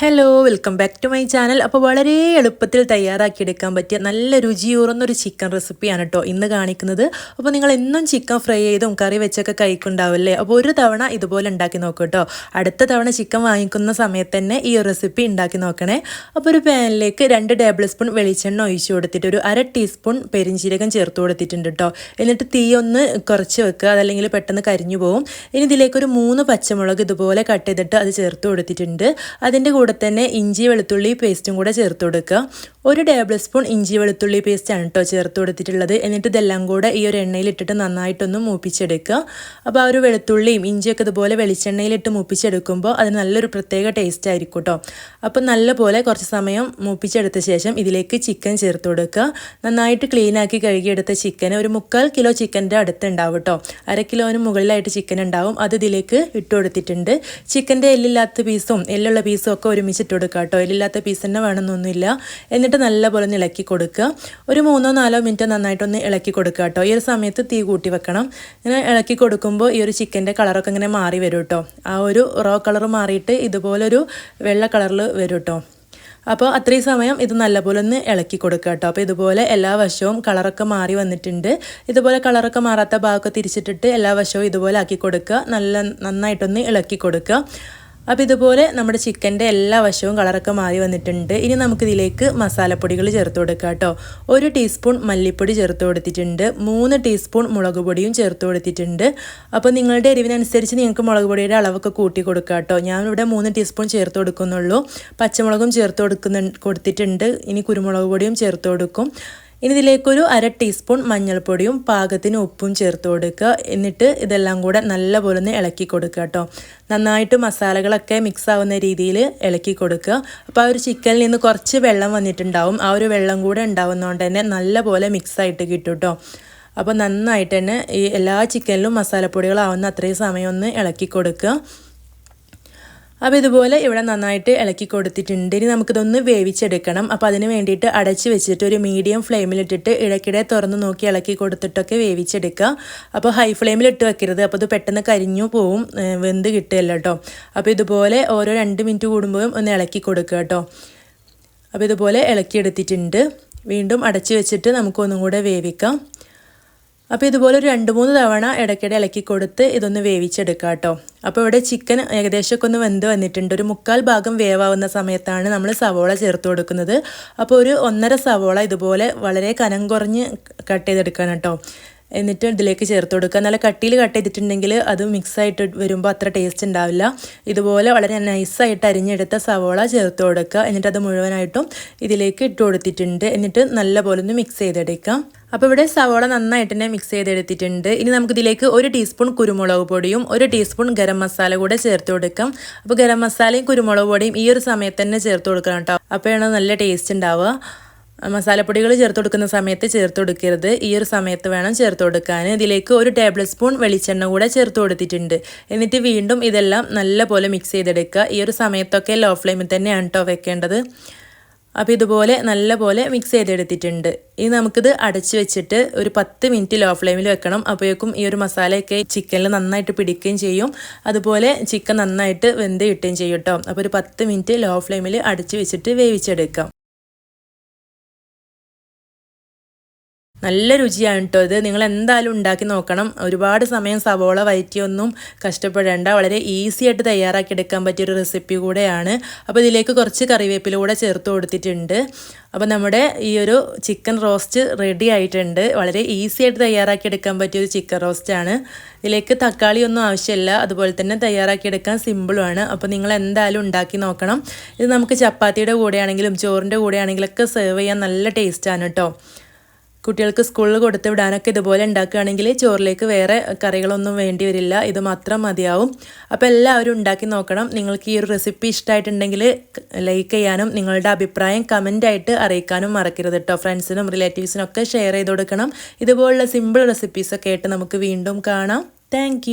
Hello welcome back to my channel അപ്പോൾ വളരെ എളുപ്പത്തിൽ തയ്യാറാക്കിയെടുക്കാൻ പറ്റിയ നല്ല രുചിയൂറുന്നൊരു ചിക്കൻ റെസിപ്പിയാണ് കേട്ടോ ഇന്ന് കാണിക്കുന്നത്. അപ്പോൾ നിങ്ങൾ എന്നും ചിക്കൻ ഫ്രൈ ചെയ്തും കറി വെച്ചൊക്കെ കഴിക്കുണ്ടാവില്ലേ അപ്പോൾ ഒരു തവണ ഇതുപോലെ ഉണ്ടാക്കി നോക്കൂ കേട്ടോ അടുത്ത തവണ ചിക്കൻ വാങ്ങിക്കുന്ന സമയത്ത് തന്നെ ഈ റെസിപ്പി ഉണ്ടാക്കി നോക്കണേ. അപ്പോൾ ഒരു പാനിലേക്ക് രണ്ട് ടേബിൾ സ്പൂൺ വെളിച്ചെണ്ണ ഒഴിച്ചു കൊടുത്തിട്ട് ഒരു അര ടീസ്പൂൺ പെരിഞ്ചീരകം ചേർത്ത് കൊടുത്തിട്ടുണ്ട് കേട്ടോ എന്നിട്ട് തീ ഒന്ന് കുറച്ച് വെക്കുക. അതല്ലെങ്കിൽ പെട്ടെന്ന് കരിഞ്ഞു പോകും ഇനി ഇതിലേക്ക് ഒരു മൂന്ന് പച്ചമുളക് ഇതുപോലെ കട്ട് ചെയ്തിട്ട് അത് ചേർത്ത് കൊടുത്തിട്ടുണ്ട്. അതിന്റെ തന്നെ ഇഞ്ചി വെളുത്തുള്ളി പേസ്റ്റും കൂടെ ചേർത്ത് കൊടുക്കുക. ഒരു ടേബിൾ സ്പൂൺ ഇഞ്ചി വെളുത്തുള്ളി പേസ്റ്റാണ് കേട്ടോ ചേർത്ത് കൊടുത്തിട്ടുള്ളത്. എന്നിട്ട് ഇതെല്ലാം കൂടെ ഈ ഒരു എണ്ണയിലിട്ടിട്ട് നന്നായിട്ടൊന്ന് മൂപ്പിച്ചെടുക്കുക. അപ്പോൾ ആ ഒരു വെളുത്തുള്ളിയും ഇഞ്ചിയൊക്കെ ഇതുപോലെ വെളിച്ചെണ്ണയിലിട്ട് മൂപ്പിച്ചെടുക്കുമ്പോൾ അത് നല്ലൊരു പ്രത്യേക ടേസ്റ്റ് ആയിരിക്കും കേട്ടോ അപ്പോൾ നല്ലപോലെ കുറച്ച് സമയം മൂപ്പിച്ചെടുത്ത ശേഷം ഇതിലേക്ക് ചിക്കൻ ചേർത്ത് കൊടുക്കുക. നന്നായിട്ട് ക്ലീനാക്കി കഴുകിയെടുത്ത ചിക്കൻ ഒരു മുക്കാൽ കിലോ ചിക്കന്റെ അടുത്തുണ്ടാവും കേട്ടോ അര കിലോന് മുകളിലായിട്ട് ചിക്കൻ ഉണ്ടാവും. അത് ഇതിലേക്ക് ഇട്ട് കൊടുത്തിട്ടുണ്ട്. ചിക്കന്റെ എല്ലില്ലാത്ത പീസും എല്ലുള്ള പീസും ഒക്കെ ഇട്ട് കൊടുക്കുക കേട്ടോ. എല്ലില്ലാത്ത പീസ് തന്നെ വേണമെന്നൊന്നുമില്ല. എന്നിട്ട് നല്ലപോലെ ഒന്ന് ഇളക്കി കൊടുക്കുക. ഒരു മൂന്നോ നാലോ മിനിറ്റ് നന്നായിട്ടൊന്ന് ഇളക്കി കൊടുക്കുക കേട്ടോ. ഈ ഒരു സമയത്ത് തീ കൂട്ടി വെക്കണം. ഇങ്ങനെ ഇളക്കി കൊടുക്കുമ്പോൾ ഈ ഒരു ചിക്കന്റെ കളറൊക്കെ ഇങ്ങനെ മാറി വരും കേട്ടോ. ആ ഒരു റോ കളർ മാറിയിട്ട് ഇതുപോലൊരു വെള്ള കളറിൽ വരും കേട്ടോ. അപ്പോൾ അത്രയും സമയം ഇത് നല്ലപോലെ ഒന്ന് ഇളക്കി കൊടുക്കുക കേട്ടോ. അപ്പോൾ ഇതുപോലെ എല്ലാ വശവും കളറൊക്കെ മാറി വന്നിട്ടുണ്ട്. ഇതുപോലെ കളറൊക്കെ മാറാത്ത ഭാഗമൊക്കെ തിരിച്ചിട്ടിട്ട് എല്ലാ വശവും ഇതുപോലെ ആക്കി കൊടുക്കുക. നല്ല നന്നായിട്ടൊന്ന് ഇളക്കി കൊടുക്കുക. അപ്പോൾ ഇതുപോലെ നമ്മുടെ ചിക്കന്റെ എല്ലാ വശവും കളറൊക്കെ മാറി വന്നിട്ടുണ്ട്. ഇനി നമുക്കിതിലേക്ക് മസാലപ്പൊടികൾ ചേർത്ത് കൊടുക്കാം കേട്ടോ. ഒരു ടീസ്പൂൺ മല്ലിപ്പൊടി ചേർത്ത് കൊടുത്തിട്ടുണ്ട്. മൂന്ന് ടീസ്പൂൺ മുളക് പൊടിയും ചേർത്ത് കൊടുത്തിട്ടുണ്ട്. അപ്പോൾ നിങ്ങളുടെ എരിവിനനുസരിച്ച് നിങ്ങൾക്ക് മുളക് പൊടിയുടെ അളവൊക്കെ കൂട്ടി കൊടുക്കുക കേട്ടോ. ഞാനിവിടെ മൂന്ന് ടീസ്പൂൺ ചേർത്ത് കൊടുക്കുന്നുള്ളൂ. പച്ചമുളകും ചേർത്ത് കൊടുക്കുന്ന കൊടുത്തിട്ടുണ്ട്. ഇനി കുരുമുളക് പൊടിയും ചേർത്ത് കൊടുക്കും. ഇനി ഇതിലേക്കൊരു അര ടീസ്പൂൺ മഞ്ഞൾപ്പൊടിയും പാകത്തിന് ഉപ്പും ചേർത്ത് കൊടുക്കുക. എന്നിട്ട് ഇതെല്ലാം കൂടെ നല്ലപോലെ ഒന്ന് ഇളക്കി കൊടുക്കുക കേട്ടോ. നന്നായിട്ട് മസാലകളൊക്കെ മിക്സ് ആവുന്ന രീതിയിൽ ഇളക്കി കൊടുക്കുക. അപ്പോൾ ആ ഒരു ചിക്കനിൽ നിന്ന് കുറച്ച് വെള്ളം വന്നിട്ടുണ്ടാവും. ആ ഒരു വെള്ളം കൂടെ ഉണ്ടാവുന്നതുകൊണ്ട് തന്നെ നല്ലപോലെ മിക്സ് ആയിട്ട് കിട്ടും കേട്ടോ. അപ്പോൾ നന്നായിട്ട് തന്നെ ഈ എല്ലാ ചിക്കനിലും മസാലപ്പൊടികളാവുന്ന അത്രയും സമയം ഒന്ന് ഇളക്കി കൊടുക്കുക. അപ്പോൾ ഇതുപോലെ ഇവിടെ നന്നായിട്ട് ഇളക്കി കൊടുത്തിട്ടുണ്ട്. ഇനി നമുക്കിതൊന്ന് വേവിച്ചെടുക്കണം. അപ്പോൾ അതിന് വേണ്ടിയിട്ട് അടച്ച് വെച്ചിട്ട് ഒരു മീഡിയം ഫ്ലെയിമിലിട്ടിട്ട് ഇടയ്ക്കിടെ തുറന്ന് നോക്കി ഇളക്കി കൊടുത്തിട്ടൊക്കെ വേവിച്ചെടുക്കുക. അപ്പോൾ ഹൈ ഫ്ലെയിമിൽ ഇട്ട് വെക്കരുത്. അപ്പോൾ ഇത് പെട്ടെന്ന് കരിഞ്ഞു പോവും. വെന്ത് കിട്ടുകയല്ലോ കേട്ടോ. അപ്പോൾ ഇതുപോലെ ഓരോ രണ്ട് മിനിറ്റ് കൂടുമ്പോഴും ഒന്ന് ഇളക്കി കൊടുക്കുക കേട്ടോ. അപ്പോൾ ഇതുപോലെ ഇളക്കിയെടുത്തിട്ടുണ്ട്. വീണ്ടും അടച്ച് വെച്ചിട്ട് നമുക്കൊന്നും കൂടെ വേവിക്കാം. അപ്പോൾ ഇതുപോലെ ഒരു രണ്ട് മൂന്ന് തവണ ഇടയ്ക്കിടെ ഇളക്കി കൊടുത്ത് ഇതൊന്ന് വേവിച്ചെടുക്കുക കേട്ടോ അപ്പോൾ ഇവിടെ ചിക്കൻ ഏകദേശമൊക്കെ ഒന്ന് വെന്ത് വന്നിട്ടുണ്ട്. ഒരു മുക്കാൽ ഭാഗം വേവാവുന്ന സമയത്താണ് നമ്മൾ സവോള ചേർത്ത് കൊടുക്കുന്നത്. അപ്പോൾ ഒരു ഒന്നര സവോള ഇതുപോലെ വളരെ കനം കുറഞ്ഞ് കട്ട് ചെയ്തെടുക്കാൻ കേട്ടോ എന്നിട്ട് ഇതിലേക്ക് ചേർത്ത് കൊടുക്കുക. നല്ല കട്ടിയിൽ കട്ട് ചെയ്തിട്ടുണ്ടെങ്കിൽ അത് മിക്സായിട്ട് വരുമ്പോൾ അത്ര ടേസ്റ്റ് ഉണ്ടാവില്ല. ഇതുപോലെ വളരെ നൈസായിട്ട് അരിഞ്ഞെടുത്ത സവോള ചേർത്ത് കൊടുക്കുക. എന്നിട്ട് അത് മുഴുവനായിട്ടും ഇതിലേക്ക് ഇട്ട് കൊടുത്തിട്ടുണ്ട്. എന്നിട്ട് നല്ല പോലെ ഒന്ന് മിക്സ് ചെയ്തെടുക്കാം. അപ്പോൾ ഇവിടെ സവോള നന്നായിട്ട് തന്നെ മിക്സ് ചെയ്തെടുത്തിട്ടുണ്ട്. ഇനി നമുക്കിതിലേക്ക് ഒരു ടീസ്പൂൺ കുരുമുളക് പൊടിയും ഒരു ടീസ്പൂൺ ഗരം മസാല കൂടെ ചേർത്ത് കൊടുക്കാം. അപ്പോൾ ഗരം മസാലയും കുരുമുളക് പൊടിയും ഈ ഒരു സമയത്ത് തന്നെ ചേർത്ത് കൊടുക്കണം കേട്ടോ അപ്പോഴാണ് നല്ല ടേസ്റ്റ് ഉണ്ടാവുക. മസാലപ്പൊടികൾ ചേർത്ത് കൊടുക്കുന്ന സമയത്ത് ചേർത്ത് കൊടുക്കരുത്. ഈ ഒരു സമയത്ത് വേണം ചേർത്ത് കൊടുക്കാൻ. ഇതിലേക്ക് ഒരു ടേബിൾ സ്പൂൺ വെളിച്ചെണ്ണ കൂടെ ചേർത്ത് കൊടുത്തിട്ടുണ്ട്. എന്നിട്ട് വീണ്ടും ഇതെല്ലാം നല്ലപോലെ മിക്സ് ചെയ്തെടുക്കുക. ഈ ഒരു സമയത്തൊക്കെ ലോ ഫ്ലെയിമിൽ തന്നെയാണ് കേട്ടോ വെക്കേണ്ടത്. അപ്പോൾ ഇതുപോലെ നല്ലപോലെ മിക്സ് ചെയ്തെടുത്തിട്ടുണ്ട്. ഇനി നമുക്കിത് അടച്ചു വെച്ചിട്ട് ഒരു പത്ത് മിനിറ്റ് ലോ ഫ്ലെയിമിൽ വെക്കണം. അപ്പോഴേക്കും ഈ ഒരു മസാലയൊക്കെ ചിക്കനിൽ നന്നായിട്ട് പിടിക്കുകയും ചെയ്യും. അതുപോലെ ചിക്കൻ നന്നായിട്ട് വെന്ത് കിട്ടുകയും ചെയ്യും കേട്ടോ അപ്പോൾ ഒരു പത്ത് മിനിറ്റ് ലോ ഫ്ലെയിമിൽ അടച്ചു വെച്ചിട്ട് വേവിച്ചെടുക്കാം. നല്ല രുചിയാണ് കേട്ടോ ഇത്. നിങ്ങൾ എന്തായാലും ഉണ്ടാക്കി നോക്കണം. ഒരുപാട് സമയം സവോള വയറ്റിയൊന്നും കഷ്ടപ്പെടേണ്ട. വളരെ ഈസി ആയിട്ട് തയ്യാറാക്കി എടുക്കാൻ പറ്റിയൊരു റെസിപ്പി കൂടെയാണ്. അപ്പോൾ ഇതിലേക്ക് കുറച്ച് കറിവേപ്പില കൂടെ ചേർത്ത് കൊടുത്തിട്ടുണ്ട്. അപ്പോൾ നമ്മുടെ ഈ ഒരു ചിക്കൻ റോസ്റ്റ് റെഡി ആയിട്ടുണ്ട്. വളരെ ഈസി ആയിട്ട് തയ്യാറാക്കി എടുക്കാൻ പറ്റിയ ഒരു ചിക്കൻ റോസ്റ്റാണ് ഇതിലേക്ക് തക്കാളി ഒന്നും ആവശ്യമില്ല. അതുപോലെ തന്നെ തയ്യാറാക്കി എടുക്കാൻ സിമ്പിളുമാണ് അപ്പോൾ നിങ്ങൾ എന്തായാലും ഉണ്ടാക്കി നോക്കണം. ഇത് നമുക്ക് ചപ്പാത്തിയുടെ കൂടെയാണെങ്കിലും ചോറിന്റെ കൂടെയാണെങ്കിലൊക്കെ സെർവ് ചെയ്യാൻ നല്ല ടേസ്റ്റാണ് കേട്ടോ കുട്ടികൾക്ക് സ്കൂളിൽ കൊടുത്ത് വിടാനൊക്കെ ഇതുപോലെ ഉണ്ടാക്കുകയാണെങ്കിൽ ചോറിലേക്ക് വേറെ കറികളൊന്നും വേണ്ടി വരില്ല. ഇത് മാത്രം മതിയാവും. അപ്പോൾ എല്ലാവരും ഉണ്ടാക്കി നോക്കണം. നിങ്ങൾക്ക് ഈ ഒരു റെസിപ്പി ഇഷ്ടമായിട്ടുണ്ടെങ്കിൽ ലൈക്ക് ചെയ്യാനും നിങ്ങളുടെ അഭിപ്രായം കമന്റായിട്ട് അറിയിക്കാനും മറക്കരുത് കേട്ടോ. ഫ്രണ്ട്സിനും റിലേറ്റീവ്സിനും ഒക്കെ ഷെയർ ചെയ്ത് കൊടുക്കണം. ഇതുപോലുള്ള സിമ്പിൾ റെസിപ്പീസൊക്കെ ആയിട്ട് നമുക്ക് വീണ്ടും കാണാം. താങ്ക്